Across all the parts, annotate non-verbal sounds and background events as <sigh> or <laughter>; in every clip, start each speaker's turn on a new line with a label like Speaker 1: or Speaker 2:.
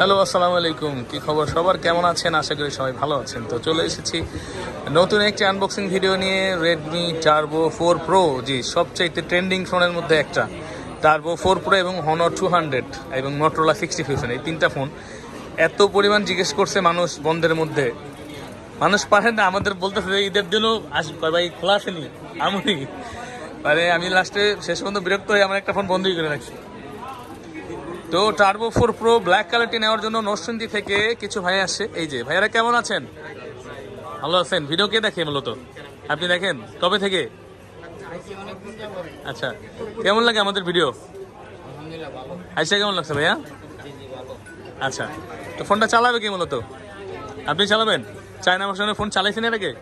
Speaker 1: Hello, আসসালামু আলাইকুম। কি খবর সবার? কেমন আছেন? আশা করি সবাই ভালো আছেন। তো চলে এসেছি নতুন একটি আনবক্সিং ভিডিও নিয়ে Redmi Turbo four Pro G সবচেয়ে ট্রেন্ডিং ফোনের মধ্যে একটা। টার্বো ফোর প্রো এবং হনর টু হান্ড্রেড এবং মোটরোলা সিক্সটি ফিউশন এই তিনটা ফোন এত পরিমাণ জিজ্ঞেস করছে মানুষ বন্ধের মধ্যে। মানুষ পারে না, আমাদের বলতেছে ঈদের দিনও আসবে ভাই, খোলা আসেনি আমি মানে আমি লাস্টে শেষ পর্যন্ত বিরক্ত হয়ে আমার একটা ফোন বন্ধই করে রাখছি। তো টার্বো ফোর প্রো ব্ল্যাক কালারটি নেওয়ার জন্য নরসিংদী থেকে কিছু ভাই আসছে এই যে, ভাইয়ারা কেমন আছেন? ভালো আছেন। ভিডিও কে দেখে মূলত? আপনি দেখেন? কবে থেকে? আচ্ছা কেমন লাগে আমাদের ভিডিও আইসা কেমন লাগছে ভাইয়া? আচ্ছা তো ফোনটা চালাবে কি মূলত? আপনি চালাবেন? চায়না ভার্সনের ফোন চালাইছেন এর আগে?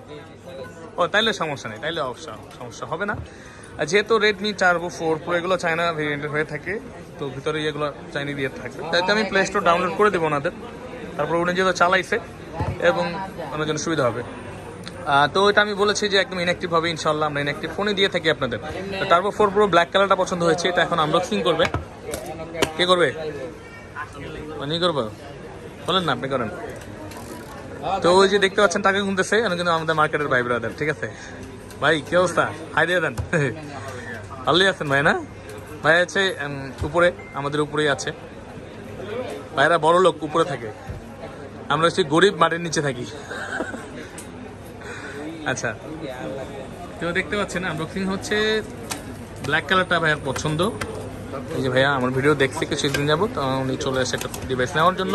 Speaker 1: ও, তাইলে সমস্যা নেই, তাইলে অবশ্য সমস্যা হবে না। আর যেহেতু রেডমি টার্বো ফোর প্রো এগুলো চায়না ভেরিয়েন্টের হয়ে থাকে, তো ভিতরে এগুলো চাইনি দিয়ে থাকে তাইতে আমি প্লে স্টোর ডাউনলোড করে দেবো ওনাদের। তারপর উনি যেহেতু চালাইছে, এবং ওনার জন্য সুবিধা হবে। তো এটা আমি বলেছি যে একদম ইনঅ্যাক্টিভ হবে ইনশাল্লাহ আমরা ইনঅ্যাক্টিভ ফোনই দিয়ে থাকি আপনাদের। তারপর ফোর প্রো ব্ল্যাক কালারটা পছন্দ হয়েছে, এটা এখন আনবক্সিং করবে। কে করবে? মানে করব? বলেন না, আপনি করেন। তো ওই যে দেখতে পাচ্ছেন টাকা গুনতেছে কিন্তু আমাদের মার্কেটের ভাই ব্রাদার ঠিক আছে? ভাই, কি অবস্থা? হাই দিয়ে দেন। <laughs> ভালোই আছেন ভাই, না? ভাই আছে উপরে, আমাদের উপরেই আছে। ভাইরা বড় লোক, উপরে থাকে। আমরা হচ্ছে গরিব মাটির নিচে থাকি। <laughs> আচ্ছা। তো দেখতে পাচ্ছেন আনবক্সিং হচ্ছে ব্ল্যাক কালারটা ভাইয়ার পছন্দ। এই যে ভাইয়া, আমার ভিডিও দেখছে কিছুদিন যাব, তো উনি চলে আসে একটা ডিভাইস নেওয়ার জন্য।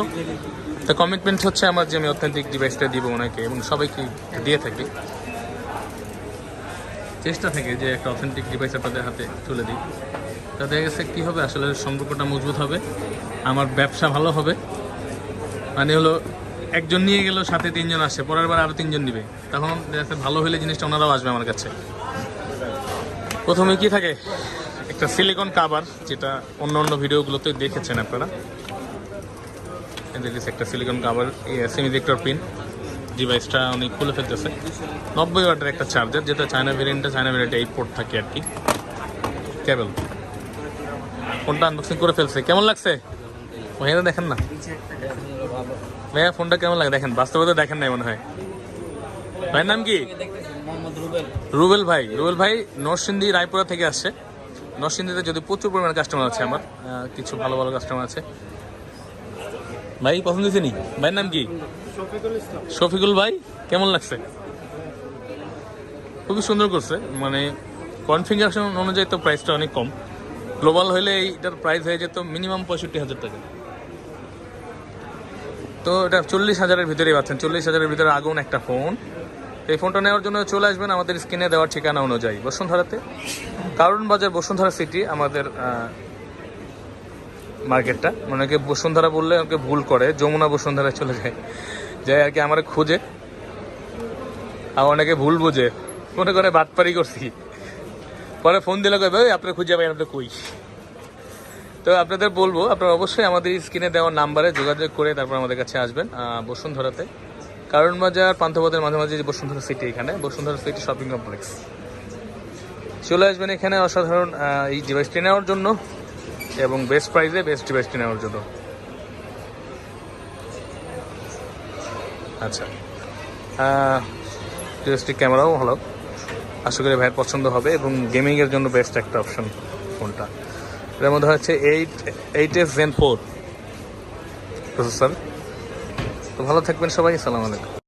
Speaker 1: তো কমিটমেন্ট হচ্ছে আমার যে আমি অথেন্টিক ডিভাইসটা দিব ওনাকে এবং সবাইকে দিয়ে থাকি। চেষ্টা থাকে যে একটা অথেন্টিক ডিভাইস আপনাদের হাতে তুলে দিই। তা দেখা গেছে কী হবে? আসলে সম্পর্কটা মজবুত হবে, আমার ব্যবসা ভালো হবে। মানে হলো একজন নিয়ে গেলেও সাথে তিনজন আসে, পরের বার আরও তিনজন নিবে। তখন দেখা ভালো হলে জিনিসটা ওনারাও আসবে আমার কাছে। প্রথমে কি থাকে? একটা সিলিকন কাভার যেটা অন্য অন্য ভিডিওগুলোতে দেখেছেন আপনারা। এদের একটা সিলিকন কাভার সেমিডিক্টর পিন ডিভাইসটা উনি খুলে ফেলতেছে। নব্বই ওয়াটের একটা চার্জার যেটা চায়না ভেরিয়েন্টে চায়না ভেরিয়েন্টে এইট পোর্ট থাকে আর কি। কেবল ফোনটা আনবক্সিং করে ফেলছে। কেমন লাগছে? ভাইয়া দেখেন না? ভাইয়া ফোনটা কেমন লাগে? দেখেন, বাস্তবতা দেখেন নাই মনে হয়। ভাইয়ের নাম কি?
Speaker 2: রুবেল
Speaker 1: ভাই। রুবেল ভাই নরসিংদী, রায়পুরা থেকে আসছে। নরসিংদীতে যদি প্রচুর পরিমাণে কাস্টমার আছে আমার কিছু ভালো ভালো কাস্টমার আছে। ভাই পছন্দ হয়েছে নি? ভাইয়ের নাম কি? শফিকুল ভাই কেমন লাগছে? খুবই সুন্দর করছে মানে কনফিগারেশন অনুযায়ী তো প্রাইসটা অনেক কম। গ্লোবাল হলে এইটার প্রাইস হয়ে যেত মিনিমাম পঁয়ষট্টি হাজার টাকা। তো এটা চল্লিশ হাজারের ভিতরেই পাচ্ছেন চল্লিশ হাজারের ভিতরে আগুন একটা ফোন এই ফোনটা নেওয়ার জন্য চলে আসবেন আমাদের স্ক্রিনে দেওয়ার ঠিকানা অনুযায়ী। বসুন্ধরাতে। কারণ বাজার বসুন্ধরা সিটি আমাদের মার্কেটটা। অনেকে বসুন্ধরা বললে ওকে ভুল করে যমুনা বসুন্ধরা চলে যায়। যায় আর কি আমার খুঁজে। আর অনেকে ভুল বুঝে। মনে করে বাটপারি করছি। পরে ফোন দিলে কবে "ওই, আপনার খুঁজে পাই আপনি কই? তো আপনাদের বলব আপনারা অবশ্যই আমাদের স্ক্রিনে দেওয়া নাম্বারে যোগাযোগ করে তারপর আমাদের কাছে আসবেন বসুন্ধরাতে। কারণ বাজার পান্থপথের মাঝে মাঝে যে বসুন্ধরা সিটি এখানে বসুন্ধরা সিটি শপিং কমপ্লেক্স চলে আসবেন এখানে অসাধারণ এই ডিভাইসটি নেওয়ার জন্য। এবং বেস্ট প্রাইসে বেস্ট ডিভাইসটি নেওয়ার জন্য। আচ্ছা। ডিভাইসটি ক্যামেরাও ভালো আশা করি ভাইয়ের পছন্দ হবে এবং গেমিংয়ের জন্য বেস্ট একটা অপশন ফোনটা। এর মধ্যে হচ্ছে eight eight S Gen four processor তো ভালো থাকবেন সবাই, আসসালামু আলাইকুম।